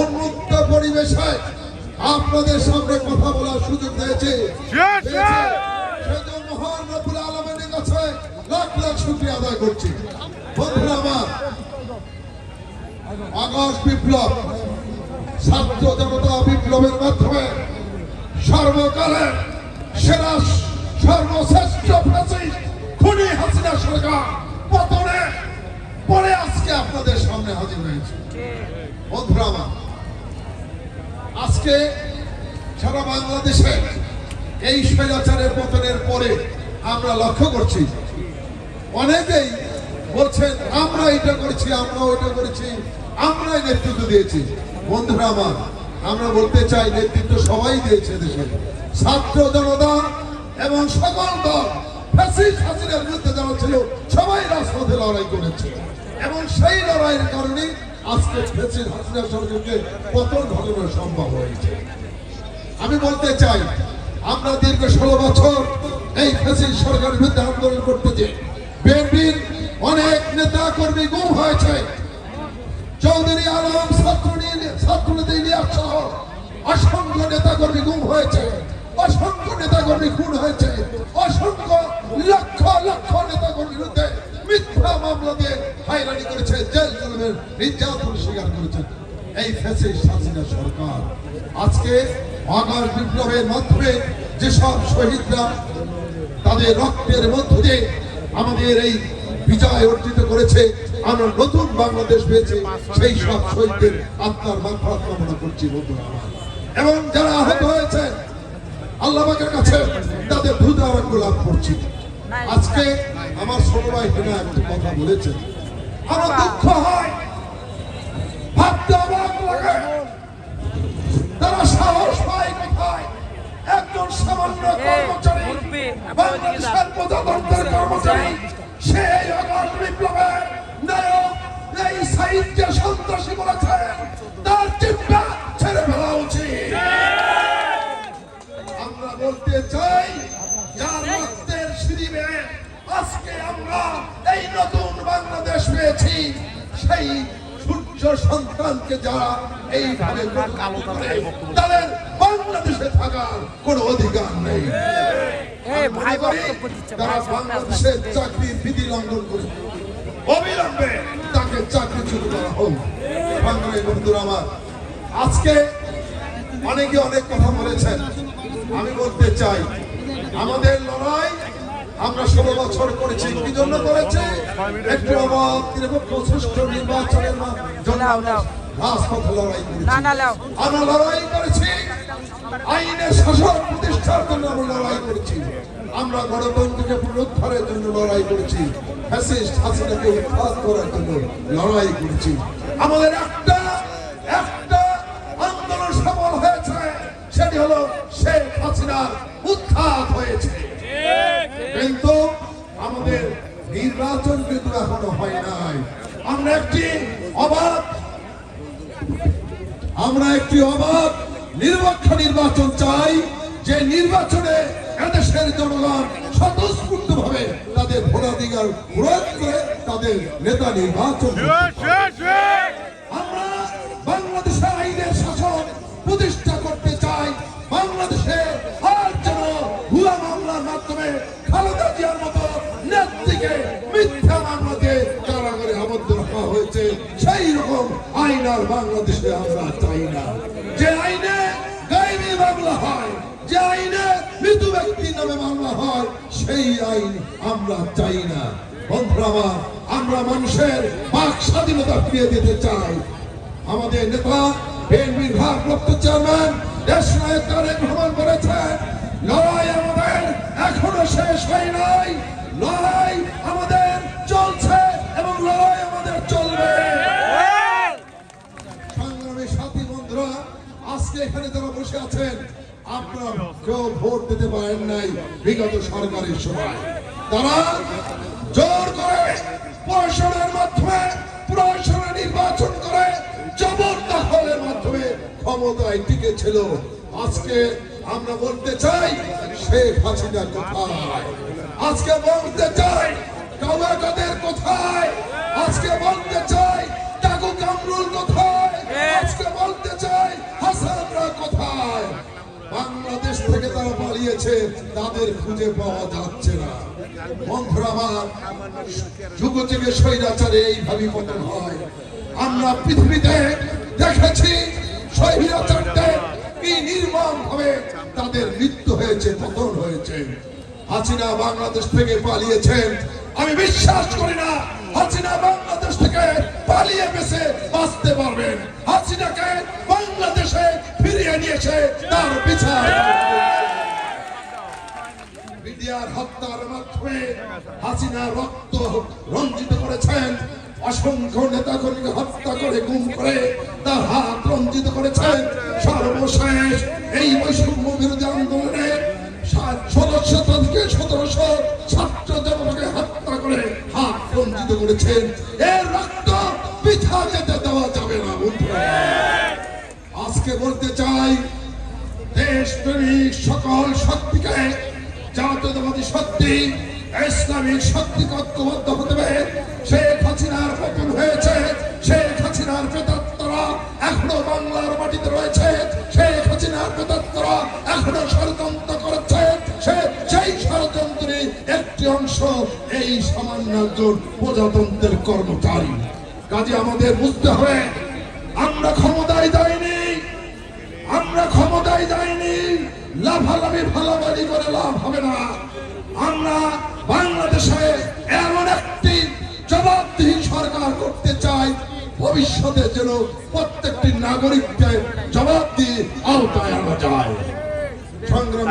উন্মুক্ত পরিবেশে আপনাদের সামনে কথা বলার সুযোগ দিয়েছে। সেজন্য মহান রব্বুল আলমের কাছে লাখ লাখ শুক্রিয়া আদায় করছি। বন্ধুরা আমার আগস্ট বিপ্লব ছাত্র জনতা বিপ্লবের মাধ্যমে সর্বকালের সেরা সর্বশ্রেষ্ঠ ফ্যাসিস্ট খুনি হাসিনা সরকার পতনে পরে আজকে আপনাদের সামনে হাজির হয়েছে। বন্ধুরা আমার, আজকে সারা বাংলাদেশে এই স্বৈরাচারের পতনের পরে আমরা লক্ষ্য করছি, অনেকেই বলছেন, আমরা এটা করেছি আমরা ওইটা করেছি, আমরাই নেতৃত্ব দিয়েছি। বন্ধুরা আমার, আমরা বলতে চাই, নেতৃত্ব সবাই দিয়েছে দেশে। ছাত্র জনতা এবং সকল দল ফ্যাসিস্ট হাসিনার বিরুদ্ধে যারা ছিল, সবাই রাজপথে লড়াই করেছে। এবং সেই লড়াইয়ের কারণে আজকে ফ্যাসিস্ট হাসিনা সরকারকে পতন ঘটানো সম্ভব হয়েছে আমি বলতে চাই, আমরা দীর্ঘ ষোলো বছর এই ফ্যাসিস্ট সরকারের বিরুদ্ধে আন্দোলন করতেছি। বিএনপির অনেক নেতা কর্মী গুম হয়েছে। চৌধুরী আলম, ছাত্রনী- ছাত্রনেতা ইলিয়াস সহ অসংখ্য নেতা কর্মী গুম হয়েছে। অসংখ্য নেতা কর্মী খুন হয়েছে। অসংখ্য লক্ষ লক্ষ নেতা কর্মীর বিরুদ্ধে মিথ্যা মামলা দিয়ে হয়রানি করেছে জেল জুলুমের নির্যাতন স্বীকার করেছে। এই ফ্যাসিস্ট হাসিনা সরকার। আজকে আগস্ট বিপ্লবের মাধ্যমে যেসব শহীদরা তাদের রক্তের মধ্য দিয়ে আমাদের এই বিজয় অর্জিত করেছে, আমরা নতুন বাংলাদেশ পেয়েছি, সেই সব শহীদদের আত্মার মাত্রা কামনা করছি বন্ধুরা এবং যারা আহত হয়েছে আল্লাহের কাছে তাদের দ্রুত আরোগ্য লাভ করছি। আজকে আমার ভাই হেনা একটি কথা বলেছেন আমার দুঃখ হয়। ভাবতে অবাক লাগে। তারা সাহস পায় কোথায়? একজন সামান্য কর্মচারী বাংলাদেশের প্রজাতন্ত্রের কর্মচারী সে এই অগাধ বিপ্লবের নায়ক এই সাহিত্যে সন্ত্রাসী বলেছেন আজকে আমরা এই নতুন বাংলাদেশ পেয়েছি। সেই সূর্য সন্তানকে যারা এইভাবে তাদের বাংলাদেশে থাকার কোনো অধিকার নেই। এই ভাই বক্তব্য দিচ্ছে তারা বাংলাদেশের চাকরির বিধি লঙ্ঘন করে অবিলম্বে তাকে চাকরি শুরু করা হোক। বাংলায় বন্ধুরা আমার আজকে অনেকে অনেক কথা বলেছেন। আমি বলতে চাই আমাদের লড়াই আমরা ষোলো বছর করেছি কি জন্য করেছি? একটু অবাধ নিরপেক্ষ সুষ্ঠু নির্বাচনের জন্য। রাজপথে লড়াই করেছি। আমরা লড়াই করেছি। আইনের শাসন প্রতিষ্ঠার জন্য আমরা লড়াই করেছি। আমরা গণতন্ত্রকে পুনরুদ্ধারের জন্য লড়াই করেছি। ফ্যাসিস্ট হাসিনাকে উৎখাত করার জন্য লড়াই করেছি। আমাদের একটা একটা আন্দোলন সফল হয়েছে। সেটি হলো শেখ হাসিনার উৎখাত হয়েছে। কিন্তু আমাদের নির্বাচন কিন্তু এখনও হয় নাই। আমরা একটি অবাধ আমরা একটি অবাধ নিরপেক্ষ নির্বাচন চাই যে নির্বাচনে এদেশের জনগণ স্বতঃস্ফূর্ত ভাবে তাদের ভোটাধিকার প্রয়োগ করে তাদের নেতা নির্বাচন আমরা বাংলাদেশে আইনের শাসন প্রতিষ্ঠা করতে চাই। বাংলাদেশে আর যেন ভুয়া মামলার মাধ্যমে খালেদা জিয়ার মতো নেত্রীকে মিথ্যা মামলা দিয়ে কারাগারে আবদ্ধ রাখা হয়েছে, সেই রকম আইন আর বাংলাদেশে আমরা চাই না। যে আইনে গাইবি মামলা হয়, যে আইনে মৃত্যু ব্যক্তির নামে মামলা হয়, সেই আইন আমরা চাই না। বন্ধুরা আমরা মানুষের বাক স্বাধীনতা ফিরিয়ে দিতে চাই। আমাদের নেতা, বিএনপির ভারপ্রাপ্ত চেয়ারম্যান, দেশ নায়ক তারেক আজকে এখানে যারা বসে আছেন, আপনারা কেউ ভোট দিতে পারেন নাই বিগত সরকারের সময়। তারা জোর করে প্রশাসনের মাধ্যমে প্রশাসনের নির্বাচন করে জবরদখলের মাধ্যমে ক্ষমতায় টিকে ছিল আজকে আমরা বলতে চাই, শেখ হাসিনা কোথায়? আজকে বলতে চাই তাদের খুঁজে পাওয়া যাচ্ছে না। বাংলাদেশ থেকে পালিয়েছেন। আমি বিশ্বাস করি না, হাসিনা বাংলাদেশ থেকে পালিয়ে বেঁচে বাঁচতে পারবেন। হাসিনাকে বাংলাদেশে ফিরিয়ে নিয়েছে, তার বিচার হাসিনা রক্ত রঞ্জিত করেছেন। অসংখ্য নেতাকর্মীকে হত্যা করে, গুম করে তার হাত রঞ্জিত করেছেন। সর্বশেষ এই বৈষম্য বিরোধী আন্দোলনে থেকে সতেরোশো ছাত্র হত্যা করে হাত রঞ্জিত করেছেন। এর রক্ত পিঠা যেতে দেওয়া যাবে না আজকে বলতে চাই, দেশপ্রেমিক সকল শক্তিকে, জাতীয়তাবাদী শক্তি ইসলামিক শক্তি ঐক্যবদ্ধ হতে হবে শেখ হাসিনার পতন হয়েছে, শেখ হাসিনার প্রেতাত্মরা এখনও বাংলার মাটিতে রয়েছে, শেখ হাসিনার প্রেতাত্মরা এখনও ষড়যন্ত্র করছে সেই ষড়যন্ত্রের একটি অংশ এই সামান্য একজন প্রজাতন্ত্রের কর্মচারী। কাজে আমাদের বুঝতে হবে, আমরা ক্ষমতায় যাইনি, আমরা ক্ষমতায় যাইনি, লাফালাফি ভালাবাড়ি করে লাভ হবে না। ভবিষ্যতে যেন প্রত্যেকটি নাগরিককে জবাব দিয়ে আওতায় আনা যায়। সংগ্রাম